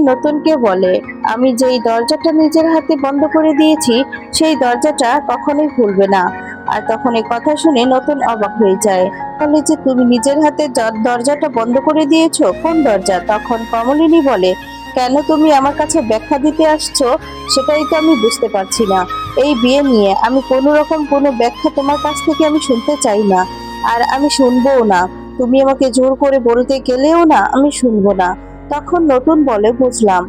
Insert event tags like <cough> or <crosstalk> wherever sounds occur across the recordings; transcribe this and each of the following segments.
নতুনকে বলে, আমি যেই দরজাটা নিজের হাতে বন্ধ করে দিয়েছি, সেই দরজাটা কখনোই খুলবে না। আর তখন এই কথা শুনে নতুন অবাক হয়ে যায়। বলে যে, তুমি নিজের হাতে দরজাটা বন্ধ করে দিয়েছ? কোন দরজা? তখন কমলিনী বলে, কেন তুমি আমার কাছে ব্যাখ্যা দিতে আসছো? সেটাই তো আমি বুঝতে পারছি না। এই বিয়ে নিয়ে আমি কোনো রকম কোনো ব্যাখ্যা তোমার কাছ থেকে আমি শুনতে চাই না। আর আমি শুনবোও না। তুমি আমাকে জোর করে বলতে গেলেও না, আমি শুনব না। তখন নতুন বলে বুঝলাম।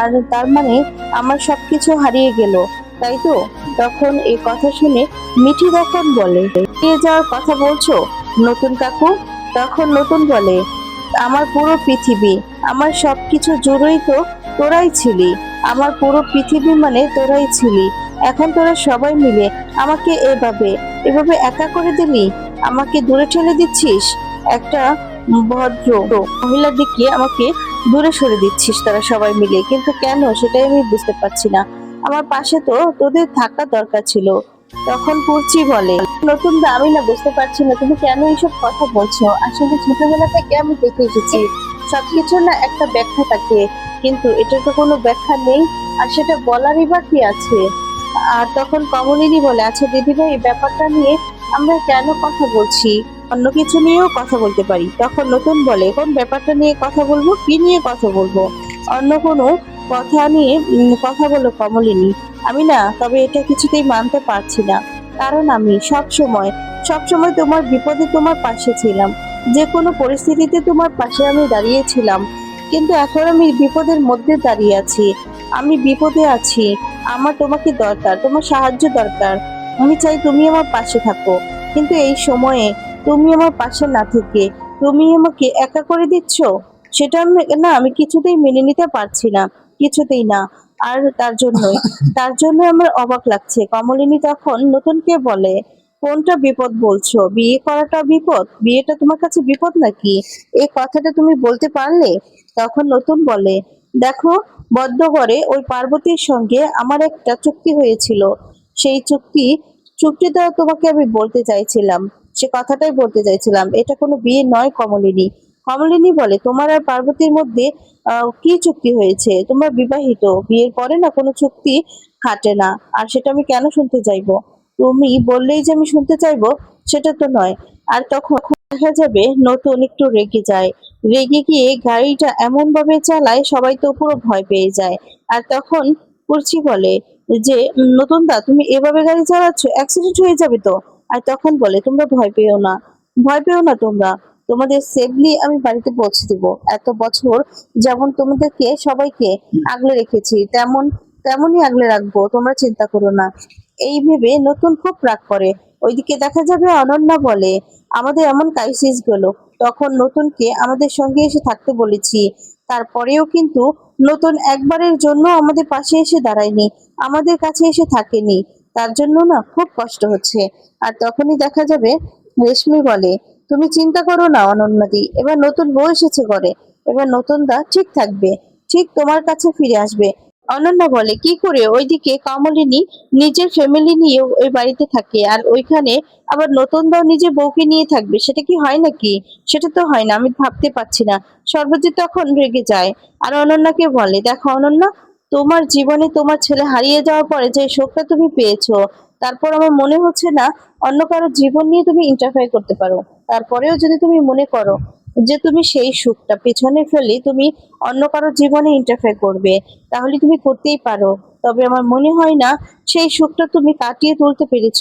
আর তার মানে আমার সবকিছু হারিয়ে গেল, তাই তো? তখন এই কথা শুনে মিঠি তখন বলে হারিয়ে যাওয়ার কথা বলছো? নতুন কাকু? তখন নতুন বলে, আমার পুরো পৃথিবী, আমার সবকিছু জুড়েই তো তোরাই ছিলি। আমার পুরো পৃথিবী মানে তোরাই ছিলি। এখন তোরা সবাই মিলে আমাকে এভাবে এভাবে একা করে দিলি? আমাকে দূরে ঠেলে দিচ্ছিস? একটা ভদ্র। মহিলার দিকে আমাকে দূরে সরে দিচ্ছিস তারা সবাই মিলে। কিন্তু কেন? সেটাই আমি বুঝতে পারছি না। আমার পাশে তো তোদের থাকা দরকার ছিল। তখন পুরচি বলে, নতুন আমি না, বুঝতে পারছি না। তুমি কেন এইসব কথা বলছো? আসলে ছোটবেলা থেকে আমি দেখে এসেছি? সবকিছু না একটা ব্যাখ্যা থাকে। কিন্তু এটা তো কোনো ব্যাখ্যা নেই। আর সেটা বলারই বা কি আছে? আর তখন কমলিনী বলে আচ্ছা দিদিভাই এই ব্যাপারটা নিয়ে আমরা কেন কথা বলছি? অন্য কিছু নিয়েও কথা বলতে পারি। তখন নতুন বলে, কোন ব্যাপারটা নিয়ে কথা বলব? কি নিয়ে কথা বলব? অন্য কোনো কথা নিয়ে কথা বলো কমলিনী। আমি না, তবে এটা কিছুতেই মানতে পারছি না। কারণ আমি সব সময় সব সময় তোমার বিপদে তোমার পাশে ছিলাম। যে কোনো পরিস্থিতিতে তোমার পাশে আমি দাঁড়িয়েছিলাম। কিন্তু এখন আমি বিপদের মধ্যে দাঁড়িয়ে আছি। আমি বিপদে আছি। আমার তোমাকে দরকার, তোমার সাহায্য দরকার। আমি চাই তুমি আমার পাশে থাকো। কিন্তু এই সময়ে তুমি আমার পাশে না থেকে তুমি আমাকে একা করে দিচ্ছ? সেটা আমি- না আমি কিছুতেই মেনে নিতে পারছি না কিছুতেই না। আর তার জন্যই <laughs> তার জন্য আমার অবাক লাগছে। কমলিনী তখন নতুনকে বলে কোনটা বিপদ বলছো? বিয়ে করাটা বিপদ? বিয়েটা তোমার কাছে বিপদ নাকি? এই কথাটা তুমি বলতে পারলে? তখন নতুন বলে দেখো বদ্ধ করে ওই পার্বতীর সঙ্গে আমার একটা চুক্তি হয়েছিল। সেই চুক্তি চুক্তিটা তোমাকে আমি বলতে চাইছিলাম। সে কথাটাই বলতে চাইছিলাম এটা কোনো বিয়ে নয় কমলিনী। কমলিনী বলে তোমার আর পার্বতীর মধ্যে কি চুক্তি হয়েছে? তোমরা বিবাহিত বিয়ের পরে না কোনো চুক্তি খাটে না? আর সেটা আমি কেন শুনতে চাইব? তুমি বললেই যে আমি শুনতে চাইব সেটা তো নয়। আর তখন দেখা যাবে নতুন একটু রেগে যায়। রেগে গিয়ে গাড়িটা এমন ভাবে চালায় সবাই তো পুরো ভয় পেয়ে যায়। আর তখন কুর্চি বলে যে "উম, নতুন দা তুমি এভাবে গাড়ি চালাচ্ছ? অ্যাক্সিডেন্ট হয়ে যাবে তো? আর তখন বলে, তোমরা ভয় পেও না, ভয় পেও না তোমরা। তোমাদের সেফলি আমি বাড়িতে পৌঁছে দিব। এত বছর যেমন তোমাদেরকে সবাইকে আগলে রেখেছি, তেমন, তেমনই আগলে রাখব। তোমরা চিন্তা করো না। এই ভেবে নতুন খুব রাগ করে। ওইদিকে দেখা যাবে অনন্যা বলে, আমাদের এমন ক্রাইসিস গেল। তখন নতুনকে আমাদের সঙ্গে এসে থাকতে বলেছি। তারপরেও কিন্তু নতুন একবারের জন্য আমাদের পাশে এসে দাঁড়ায়নি, আমাদের কাছে এসে থাকেনি। তার জন্য না খুব কষ্ট হচ্ছে। আর তখনই দেখা যাবে রেশমি বলে, তুমি চিন্তা করো না অনন্যাদি, এবার নতুন বউ এসেছে ঘরে। এবার নতুন দা ঠিক থাকবে, ঠিক তোমার কাছে ফিরে আসবে। অনন্যা বলে, কি করে? ওইদিকে কমলিনী নিজের ফ্যামিলি নিয়ে ওই বাড়িতে থাকে, আর ওইখানে আবার নতুন দাও নিজের বউকে নিয়ে থাকবে, সেটা কি হয় নাকি? সেটা তো হয় না, আমি ভাবতে পারছি না। সর্বজিৎ তখন রেগে যায়, আর অনন্যাকে বলে, দেখো অনন্যা তোমার জীবনে তোমার ছেলে হারিয়ে যাওয়ার পরে যে শোকটা তুমি পেয়েছ, তারপর আমার মনে হচ্ছে না অন্য কারও জীবন নিয়ে তুমি ইন্টারফেয়ার করতে পারো। তারপরেও যদি তুমি মনে করো যে তুমি সেই সুখটা পেছনে ফেলে তুমি অন্য কারও জীবনে ইন্টারফেয়ার করবে, তাহলে তুমি করতেই পারো। তবে আমার মনে হয় না সেই সুখটা তুমি কাটিয়ে তুলতে পেরেছ,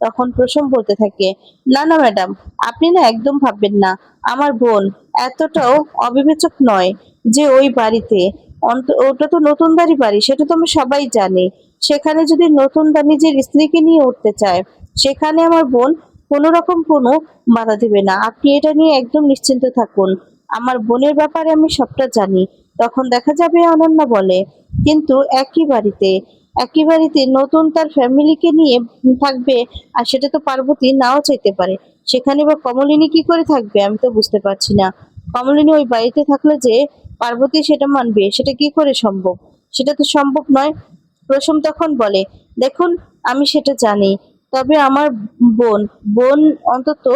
তখন প্রসম বলতে থাকে, না না, ম্যাডাম, আপনি না একদম ভাববেন না। আমার বোন এতটাও অবিবেচক নয় যে ওই বাড়িতে ওটা তো নতুন দারি বাড়ি, সেটা তো আমরা সবাই জানি। সেখানে যদি নতুন দা নিজের স্ত্রীকে নিয়ে উঠতে চায়, সেখানে আমার বোন কোনো রকম কোনো বাধা দিবে না। আপনি এটা নিয়ে একদম নিশ্চিন্ত থাকুন। আমার বোনের ব্যাপারে আমি সবটা জানি। তখন দেখা যাবে অনন্যা বলে, কিন্তু একই বাড়িতে একই বাড়িতে নতুন তার ফ্যামিলিকে নিয়ে থাকবে আর সেটা তো পার্বতী নাও চাইতে পারে। সেখানে বা কমলিনী কি করে থাকবে আমি তো বুঝতে পারছি না। কমলিনী ওই বাড়িতে থাকলে যে পার্বতী সেটা মানবে, সেটা কি করে সম্ভব? সেটা তো সম্ভব নয়। প্রসম তখন বলে, দেখুন, আমি সেটা জানি, তবে আমার বোন বোন অন্তত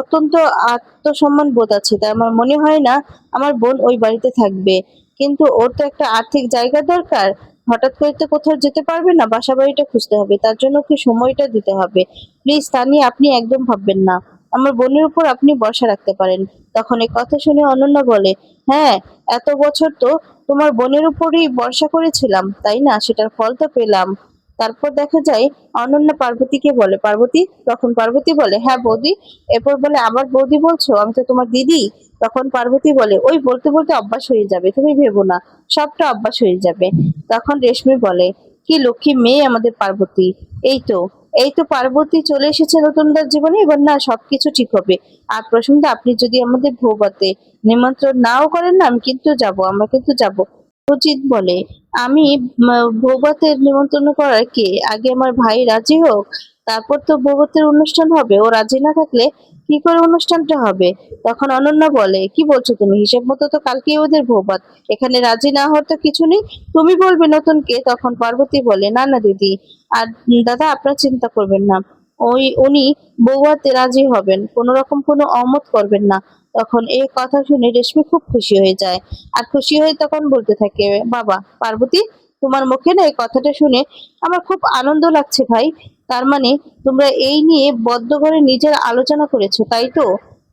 অত্যন্ত আত্মসম্মান বোধ আছে, তাই আমার মনে হয় না আমার বোন ওই বাড়িতে থাকবে। কিন্তু ওর তো একটা আর্থিক জায়গা দরকার, হঠাৎ করে তো কোথাও যেতে পারবে না, বাসা বাড়িটা খুঁজতে হবে, তার জন্য কি সময়টা দিতে হবে? প্লিজ তা নিয়ে আপনি একদম ভাববেন না। আমার বোনের উপর আপনি ভরসা রাখতে পারেন। তখন এই কথা শুনে অনন্যা বলে হ্যাঁ এত বছর তো তোমার বোনের উপরই ভরসা করেছিলাম, তাই না? সেটার ফল তো পেলাম। তারপর দেখা যায়, অনন্যা পার্বতীকে বলে, পার্বতী? তখন পার্বতী বলে হ্যাঁ বৌদি। এরপর বলে, আবার বৌদি বলছো? আমি তো তোমার দিদি। তখন পার্বতী বলে, ওই বলতে বলতে অভ্যাস হয়ে যাবে, তুমি ভেবো না, সবটা অভ্যাস হয়ে যাবে। তখন রেশমি বলে, কি লক্ষ্মী মেয়ে আমাদের পার্বতী? এই তো এই তো পার্বতী চলে এসেছে নতুনদার জীবনে এবার না সবকিছু ঠিক হবে। আর প্রসঙ্গে আপনি যদি আমাদের ভৌবাতে নিমন্ত্রণ নাও করেন না আমি কিন্তু যাব আমরা কিন্তু যাব। উচিত বলে আমি উম, নিমন্ত্রণ করার কে? আগে আমার ভাই রাজি হোক তারপর তো বৌভাতের অনুষ্ঠান হবে। ও রাজি না থাকলে কি করে অনুষ্ঠানটা হবে? তখন অনন্যা বলে, কি বলছো তুমি? হিসেব মতো তো কালকেই ওদের বৌভাত এখানে রাজি না হওয়ার তো কিছু নেই। তুমি বলবে নতুনকে তখন পার্বতী বলে, না না, দিদি। আর দাদা, আপনার চিন্তা করবেন না। ওই, উনি বৌভাতে রাজি হবেন। কোনো রকম কোনো অমত করবেন না। তখন এই কথা শুনে রেশমি খুব খুশি হয়ে যায়। আর খুশি হয়ে তখন বলতে থাকে, বাবা, পার্বতী তোমার মুখে না এই কথাটা শুনে আমার খুব আনন্দ লাগছে ভাই। তার মানে তোমরা এই নিয়ে বদ্ধ করে নিজের আলোচনা করেছ, তাই তো?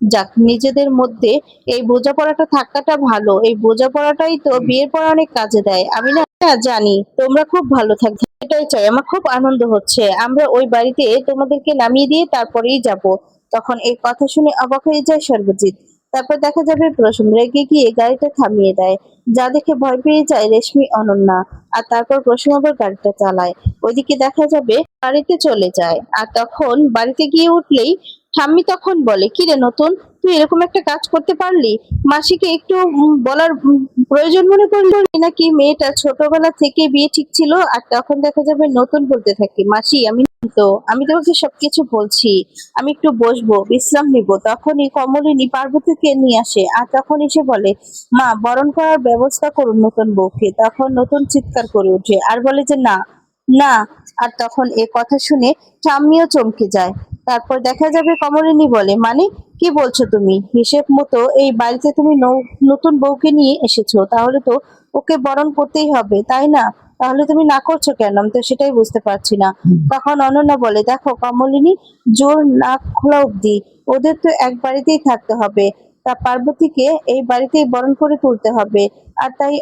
যাক, নিজেদের মধ্যে এই বোঝাপড়াটা থাকাটা ভালো। এই বোঝাপড়াটাই তো বিয়ের পর অনেক কাজে দেয়। আমি না জানি, তোমরা খুব ভালো থাকবে এটাই চাই। আমার খুব আনন্দ হচ্ছে। আমরা ওই বাড়িতে তোমাদেরকে নামিয়ে দিয়ে তারপরেই যাব। তখন এই কথা শুনে অবাক হয়ে যায় সর্বজিৎ। তারপর দেখা যাবে প্রসম রেগে গিয়ে গাড়িটা থামিয়ে দেয়। যা দেখে ভয় পেয়ে যায় রেশমি, অনন্যা। আর তারপর প্রসম আবার গাড়িটা চালায়। ওইদিকে দেখা যাবে বাড়িতে চলে যায়। আর তখন বাড়িতে গিয়ে উঠলেই ঠাম্মি তখন বলে কি রে নতুন, তুই এরকম একটা কাজ করতে পারলি? মাসিকে একটু বলার প্রয়োজন মনে করলি নাকি? মেয়েটা ছোটবেলা থেকে বিয়ে ঠিক ছিল, আর তখন দেখা যাবে নতুন বলতে থাকি, মাসি, আমি তো আমি তোমাকে সবকিছু বলছি। আমি একটু বসবো, বিশ্রাম নিব। তখনই কমলিনী পার্বতীকে নিয়ে আসে আর তখন এসে বলে, মা, বরণ করার ব্যবস্থা করুন নতুন বউকে। তখন নতুন চিৎকার করে ওঠে আর বলে যে, না না। আর তখন এ কথা শুনে ঠাম্মিও চমকে যায়। তারপর দেখা যাবে কমলিনী বলে মানে কি বলছো তুমি? হিসেব মতো এই বাড়িতে তুমি নতুন বউকে নিয়ে এসেছ। তাহলে তো ওকে বরণ করতেই হবে, তাই না? তাহলে তুমি না করছ কেন? আমি তো সেটাই বুঝতে পারছি না। তখন অনন্যা বলে দেখো কমলিনী জোর না খোলা অব্দি ওদের তো এক বাড়িতেই থাকতে হবে। তা পার্বতীকে এই বাড়িতেই বরণ করে তুলতে হবে। আর তাই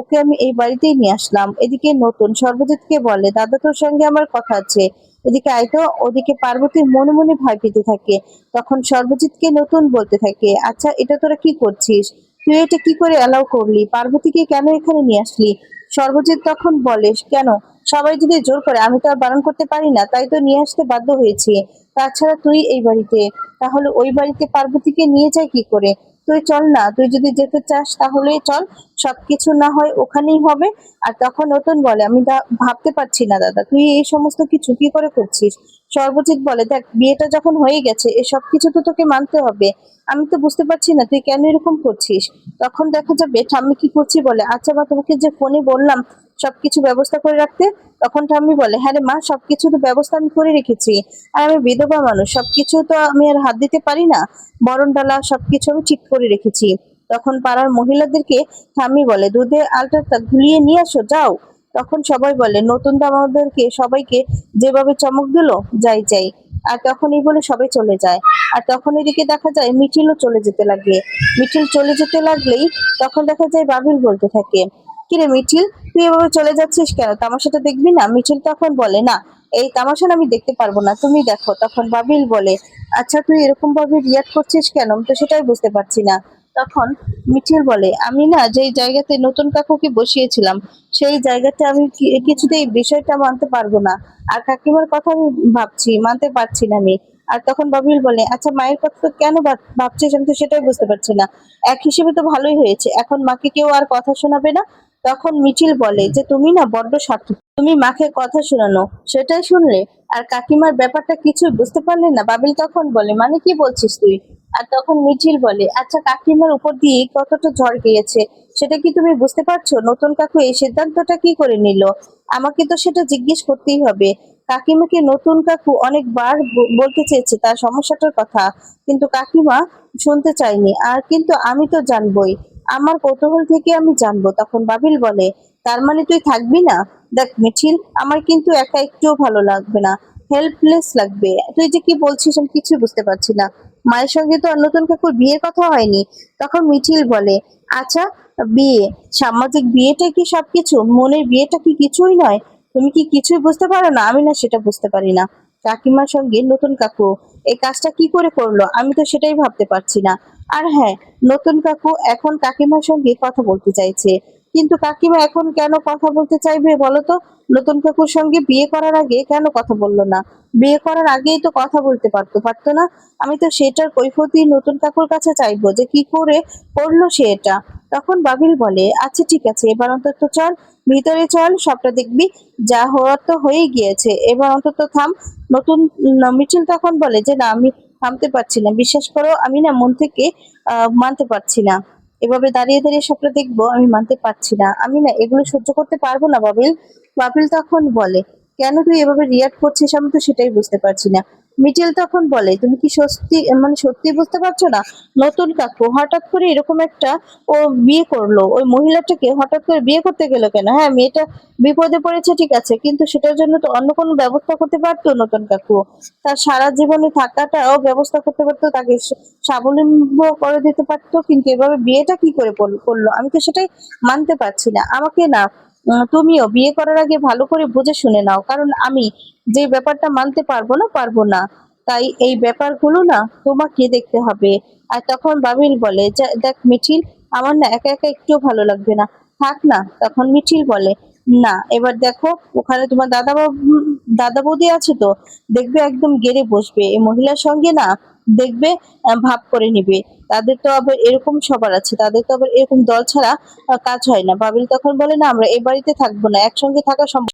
ওকে আমি এই বাড়িতেই নিয়ে আসলাম। এদিকে নতুন সর্বজিৎকে বলে দাদা তোর সঙ্গে আমার কথা আছে। এদিকে আইতো ওদিকে পার্বতী মনে মনে ভয় পেতে থাকে। তখন সর্বজিৎকে নতুন বলতে থাকে আচ্ছা এটা তোরা কি করছিস? তুই এটা কি করে অ্যালাউ করলি? পার্বতীকে কেন এখানে নিয়ে আসলি? সর্বজিৎ তখন বলে, কেন? সবাই যদি জোর করে, আমি তো আর বারণ করতে পারি না, তাই তো নিয়ে আসতে বাধ্য হয়েছি। তাছাড়া তুই এই বাড়িতে, তাহলে ওই বাড়িতে পার্বতীকে নিয়ে যায় কি করে? তুই চল না, তুই যদি যেতে চাস তাহলে চল, সবকিছু না হয় ওখানেই হবে। আর তখন নতুন বলে, আমি ভাবতে পারছি না দাদা, তুই এই সমস্ত কিছু কি করে করছিস? সর্বজিৎ বলে, দেখ, বিয়েটা যখন হয়ে গেছে এসব কিছু তো তোকে মানতে হবে। আমি তো বুঝতে পারছি না, তুই কেন এরকম করছিস? তখন দেখা যাবে, ঠাম্মি কি করছি বলে আচ্ছা মা তোমাকে যে ফোনে বললাম সবকিছু ব্যবস্থা করে রাখতে? তখন ঠাম্মি বলে হ্যাঁ রে মা সবকিছু তো ব্যবস্থা আমি করে রেখেছি। আর আমি বিধবা মানুষ, সবকিছু তো আমি আর হাত দিতে পারি না। বরণ ডালা সবকিছু আমি ঠিক করে রেখেছি। তখন পাড়ার মহিলাদেরকে ঠাম্মি বলে দুধে আলটা গুলিয়ে নিয়ে আসো যাও। সবাই বলে, নতুন দামাদেরকে সবাইকে যেভাবে চমক দিল, যাই যাই। আর তখন এই বলে, সবাই চলে যায়। আর তখন এদিকে দেখা যায়, মিঠিলও চলে যেতে লাগে। মিঠিল চলে যেতে লাগলেই তখন দেখা যায়, বাবিল বলতে থাকে কিরে মিঠিল, তুই এভাবে চলে যাচ্ছিস কেন? তামাশাটা দেখবি না? মিঠিল তখন বলে, না, এই তামাশা আমি দেখতে পারব না, তুমি দেখো। তখন বাবিল বলে আচ্ছা তুই এরকম ভাবে রিয়াক্ট করছিস কেন? তো সেটাই বুঝতে পারছি না। তখন মিঠিল বলে, আমি না যেই জায়গাতে নতুন কাকুকে বসিয়েছিলাম, সেই জায়গাতে আমি কিছুতেই বিষয়টা মানতে পারব না। আর কাকিমার কথা আমি ভাবছি, মানতে পারছি না আমি। আর তখন বাবিল বলে আচ্ছা মায়ের কথা কেন ভাব- ভাবছিস? আমি তো সেটাই বুঝতে পারছি না। এক হিসেবে তো ভালোই হয়েছে। এখন মাকে কেউ আর কথা শোনাবে না। তখন মিছিল বলে যে, তুমি না বড্ড স্বার্থ তুমি মাকে কথা শোনানো, সেটাই শুনলে? আর কাকিমার ব্যাপারটা কিছুই বুঝতে পারলে না? বাবিল তখন বলে মানে কি বলছিস তুই? আর তখন মিছিল বলে আচ্ছা কাকিমার উপর দিয়ে কতটা ঝড় গিয়েছে, সেটা কি তুমি বুঝতে পারছ? নতুন কাকু এই সিদ্ধান্তটা কি করে নিল? আমাকে তো সেটা জিজ্ঞেস করতেই হবে। কাকিমাকে নতুন কাকু অনেকবার বলতে চেয়েছে, তার সমস্যাটার কথা। কিন্তু কাকিমা শুনতে চায়নি। আর কিন্তু আমি তো জানবই। আমার কৌতূহল থেকে আমি জানব। তখন বাবিল বলে, তার মানে তুই থাকবি না? দেখ মিঠিল, আমার কিন্তু একা একটুও ভালো লাগবে না হেল্পলেস লাগবে। তুই যে কি বলছিস আমি কিছু বুঝতে পারছি না। মায়ের সঙ্গে তো নতুন কাকুর বিয়ের কথা হয়নি। তখন মিঠিল বলে আচ্ছা বিয়ে, সামাজিক বিয়েটা কি সবকিছু? মনের বিয়েটা কি কিছুই নয়? তুমি কি কিছুই বুঝতে পারো না? আমি না সেটা বুঝতে পারি না। কাকিমার সঙ্গে নতুন কাকু, এই কাজটা কি করে করল? আমি তো সেটাই ভাবতে পারছি না। আর হ্যাঁ নতুন কাকু এখন কাকিমার সঙ্গে কথা বলতে চাইছে। কিন্তু কাকিমা এখন কেন কথা বলতে চাইবে বলো তো? নতুন কাকুর সঙ্গে বিয়ে করার আগে কেন কথা বলল না? বিয়ে করার আগেই তো কথা বলতে পারতো পারতো না? আমি তো সেটার কৈফতি নতুন কাকুর কাছে চাইব যে কি করে করল সে এটা। তখন বাবিল বলে আচ্ছা ঠিক আছে, এবার অন্তত চল, ভিতরে চল, সবটা দেখবি। যা হওয়ার তো হয়েই গিয়েছে। এবার অন্তত থাম। নতুন মিছিল তখন বলে যে, না, আমি থামতে পারছি না। বিশ্বাস করো, আমি না মন থেকে মানতে পারছি না। এভাবে দাঁড়িয়ে দাঁড়িয়ে স্বপ্ন দেখব, আমি মানতে পারছি না। আমি না এগুলো সহ্য করতে পারব না, বাবিল। বাবিল তখন বলে, কেন তুই এভাবে রিয়াক্ট করছিস? আমি তো সেটাই বুঝতে পারছি না। মিটেল তখন বলে, তুমি কি সত্যি মানে সত্যি বুঝতে পারছ না? নতুন কাকু, হঠাৎ করে এরকম একটা ও বিয়ে করল। ওই মহিলাটাকে হঠাৎ করে বিয়ে করতে গেল কেন? হ্যাঁ মেয়েটা বিপদে পড়েছে, ঠিক আছে, কিন্তু সেটার জন্য তো অন্য কোনো ব্যবস্থা করতে পারতো নতুন কাকু। তার সারা জীবনে থাকাটাও ব্যবস্থা করতে পারতো, তাকে স্বাবলম্ব করে দিতে পারতো, কিন্তু এভাবে বিয়েটা কি করে করল? আমি তো সেটাই মানতে পারছি না। আমাকে না তুমিও বিয়ে করার আগে ভালো করে বুঝে শুনে নাও। কারণ আমি যে ব্যাপারটা মানতে পারব না পারব না। তাই এই ব্যাপারগুলো না তোমাকে দেখতে হবে। আর তখন বাবিল বলে, "যা- দেখ মিঠিল, আমার না একা একা একটুও ভালো লাগবে না। থাক না। তখন মিঠিল বলে, না, এবার দেখো, ওখানে তোমার দাদা দাদা বৌদি আছে তো? দেখবে একদম গেড়ে বসবে। এই মহিলার সঙ্গে না দেখবে ভাব করে নিবে। তাদের তো আবার এরকম সবার আছে। তাদের তো আবার এরকম দল ছাড়া কাজ হয় না। বাবিল তখন বলে, না, আমরা এ বাড়িতে থাকব না। একসঙ্গে থাকা সম্ভব